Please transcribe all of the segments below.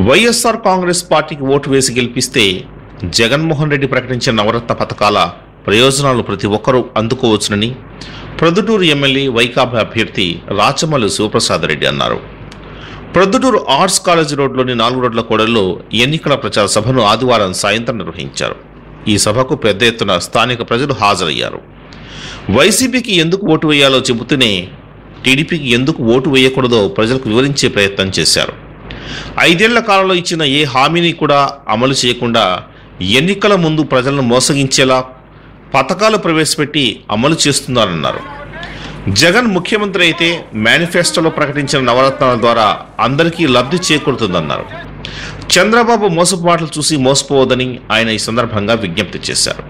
వైఎస్ఆర్ కాంగ్రెస్ పార్టీకి ఓటు వేసి గెలిపిస్తే జగన్మోహన్ రెడ్డి ప్రకటించిన నవరత్న పథకాల ప్రయోజనాలు ప్రతి ఒక్కరూ అందుకోవచ్చునని ప్రొద్దుటూరు ఎమ్మెల్యే వైకాపా అభ్యర్థి రాచమల్లు శివప్రసాద్ రెడ్డి అన్నారు. ప్రొద్దుటూరు ఆర్ట్స్ కాలేజీ రోడ్లోని నాలుగు రోడ్ల కూడల్లో ఎన్నికల ప్రచార సభను ఆదివారం సాయంత్రం నిర్వహించారు. ఈ సభకు పెద్ద ఎత్తున స్థానిక ప్రజలు హాజరయ్యారు. వైసీపీకి ఎందుకు ఓటు వేయాలో చెబుతూనే టీడీపీకి ఎందుకు ఓటు వేయకూడదో ప్రజలకు వివరించే ప్రయత్నం చేశారు. ఐదేళ్ళ కాలంలో ఇచ్చిన ఏ హామీని కూడా అమలు చేయకుండా ఎన్నికల ముందు ప్రజలను మోసగించేలా పథకాలు ప్రవేశపెట్టి అమలు చేస్తున్నారన్నారు. జగన్ ముఖ్యమంత్రి అయితే మేనిఫెస్టోలో ప్రకటించిన నవరత్నాల ద్వారా అందరికీ లబ్ధి చేకూరుతుందన్నారు. చంద్రబాబు మోసపు మాటలు చూసి మోసపోవద్దని ఆయన ఈ సందర్భంగా విజ్ఞప్తి చేశారు.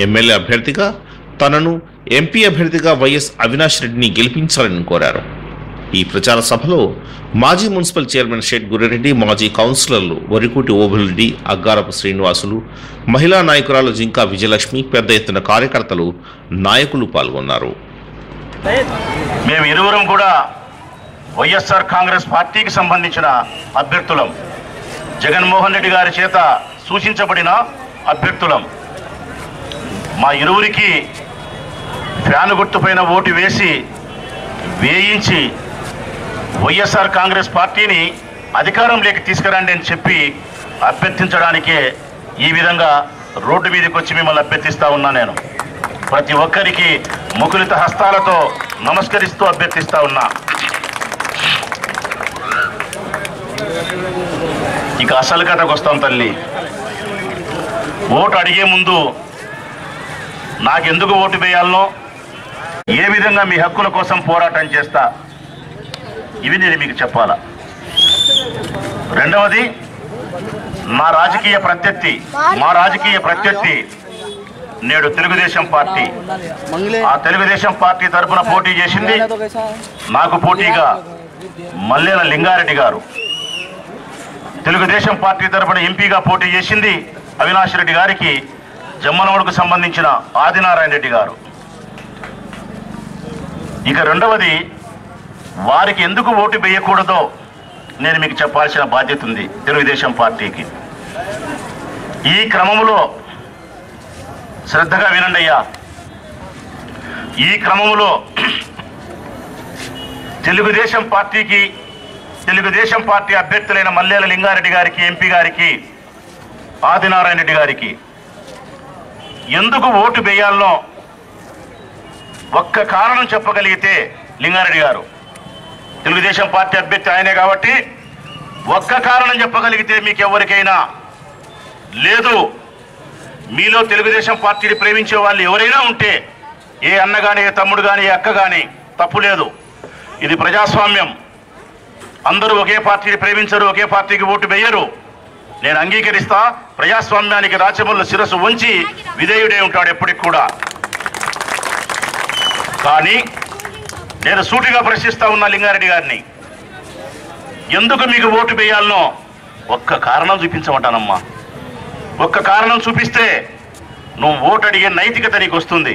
ఎమ్మెల్యే అభ్యర్థిగా తనను ఎంపీ అభ్యర్థిగా వైఎస్ అవినాష్ రెడ్డిని గెలిపించాలని కోరారు. ఈ ప్రచార సభలో మాజీ మున్సిపల్ చైర్మన్ షేట్ గురిరెడ్డి మాజీ కౌన్సిలర్లు వరికూటి ఓబులరెడ్డి అగ్గారపు శ్రీనివాసులు మహిళా నాయకురాలు జింకా విజయలక్ష్మి పెద్ద ఎత్తున కార్యకర్తలు నాయకులు పాల్గొన్నారు. మేము ఇరువురం కూడా వైఎస్ఆర్ కాంగ్రెస్ పార్టీకి సంబంధించిన అభ్యర్థులం. జగన్మోహన్ రెడ్డి గారి చేత సూచించబడిన అభ్యర్థులం. మా ఇరువురికి ఫ్యాను గుర్తుపైన ఓటు వేసి వేయించి వైఎస్ఆర్ కాంగ్రెస్ పార్టీని అధికారంలోకి తీసుకురండి అని చెప్పి అభ్యర్థించడానికే ఈ విధంగా రోడ్డు మీదకి వచ్చి మిమ్మల్ని అభ్యర్థిస్తా ఉన్నా నేను. ప్రతి ఒక్కరికి ముకులిత హస్తాలతో నమస్కరిస్తూ అభ్యర్థిస్తా ఉన్నా. ఇక అసలు కథకు వస్తాం తల్లి. ఓటు అడిగే ముందు నాకెందుకు ఓటు వేయాలనో ఏ విధంగా మీ హక్కుల కోసం పోరాటం చేస్తా ఇవి నేను మీకు చెప్పాలా. రెండవది మా రాజకీయ ప్రత్యర్థి మా రాజకీయ ప్రత్యర్థి నేడు తెలుగుదేశం పార్టీ. ఆ తెలుగుదేశం పార్టీ తరపున పోటీ చేసింది నాకు పోటీగా మల్లెల లింగారెడ్డి గారు. తెలుగుదేశం పార్టీ తరపున ఎంపీగా పోటీ చేసింది అవినాష్ రెడ్డి గారికి జమ్మనవడకు సంబంధించిన ఆదినారాయణ రెడ్డి గారు. ఇక రెండవది వారికి ఎందుకు ఓటు వేయకూడదో నేను మీకు చెప్పాల్సిన బాధ్యత ఉంది తెలుగుదేశం పార్టీకి. ఈ క్రమంలో శ్రద్ధగా వినండి అయ్యా. ఈ క్రమంలో తెలుగుదేశం పార్టీకి తెలుగుదేశం పార్టీ అభ్యర్థులైన మల్లేల లింగారెడ్డి గారికి ఎంపీ గారికి ఆదినారాయణ రెడ్డి గారికి ఎందుకు ఓటు వేయాలనో ఒక్క కారణం చెప్పగలిగితే లింగారెడ్డి గారు. తెలుగుదేశం పార్టీ అభ్యర్థి ఆయనే కాబట్టి ఒక్క కారణం చెప్పగలిగితే మీకు ఎవరికైనా లేదు. మీలో తెలుగుదేశం పార్టీని ప్రేమించే వాళ్ళు ఎవరైనా ఉంటే ఏ అన్న కానీ ఏ తమ్ముడు కానీ ఏ అక్క కానీ తప్పు లేదు. ఇది ప్రజాస్వామ్యం. అందరూ ఒకే పార్టీని ప్రేమించరు ఒకే పార్టీకి ఓటు వేయరు. నేను అంగీకరిస్తా ప్రజాస్వామ్యానికి రాచమల్ల శిరస్సు ఉంచి విధేయుడే ఉంటాడు ఎప్పటికి కూడా. కానీ నేను సూటిగా ప్రశ్నిస్తా ఉన్నా లింగారెడ్డి గారిని. ఎందుకు మీకు ఓటు వేయాలనో ఒక్క కారణం చూపించమంటానమ్మా. ఒక్క కారణం చూపిస్తే నువ్వు ఓటు అడిగే నైతికత నీకు వస్తుంది